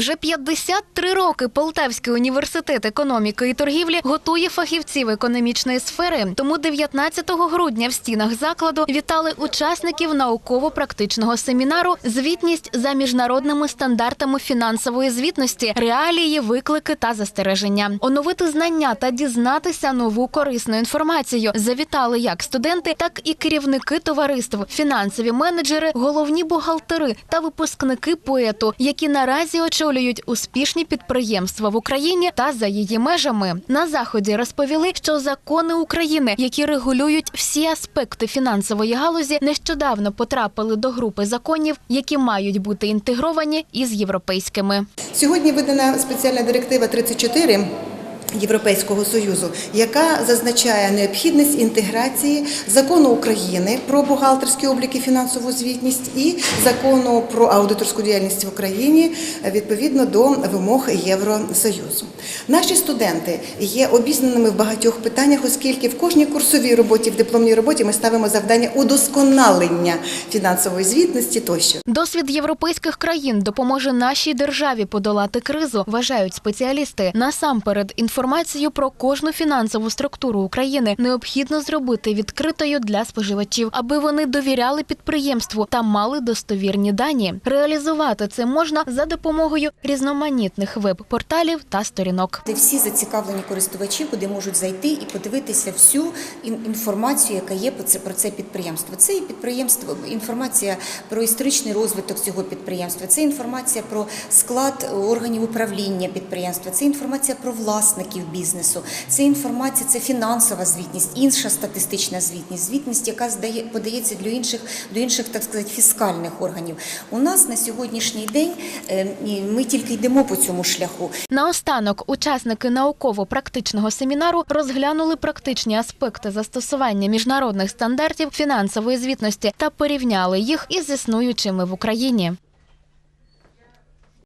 Вже 53 роки Полтавський університет економіки і торгівлі готує фахівців економічної сфери. Тому 19 грудня в стінах закладу вітали учасників науково-практичного семінару Звітність за міжнародними стандартами фінансової звітності, реалії, виклики та застереження. Оновити знання та дізнатися нову корисну інформацію. Завітали як студенти, так і керівники товариств, фінансові менеджери, головні бухгалтери та випускники поету, які наразі очолюють успішні підприємства в Україні та за її межами. На заході розповіли, що закони України, які регулюють всі аспекти фінансової галузі, нещодавно потрапили до групи законів, які мають бути інтегровані із європейськими. Сьогодні видана спеціальна директива 34 Європейського союзу, яка зазначає необхідність інтеграції закону України про бухгалтерський облік і фінансову звітність і закону про аудиторську діяльність в Україні відповідно до вимог Євросоюзу. Наші студенти є обізнаними в багатьох питаннях, оскільки в кожній курсовій роботі, в дипломній роботі ми ставимо завдання удосконалення фінансової звітності тощо. Досвід європейських країн допоможе нашій державі подолати кризу, вважають спеціалісти. Насамперед, інформацію про кожну фінансову структуру України необхідно зробити відкритою для споживачів, аби вони довіряли підприємству та мали достовірні дані. Реалізувати це можна за допомогою різноманітних веб-порталів та сторінок. де всі зацікавлені користувачі, куди можуть зайти і подивитися всю інформацію, яка є про це про це підприємство. Це і підприємство, інформація про історичний розвиток цього підприємства, це інформація про склад органів управління підприємства, це інформація про власників бізнесу, це інформація, це фінансова звітність, інша статистична звітність, звітність, яка здає подається для інших до інших, так сказати, фіскальних органів. У нас на сьогоднішній день е, ми тільки йдемо по цьому шляху. Наостанок учасники науково-практичного семінару розглянули практичні аспекти застосування міжнародних стандартів фінансової звітності та порівняли їх із існуючими в Україні.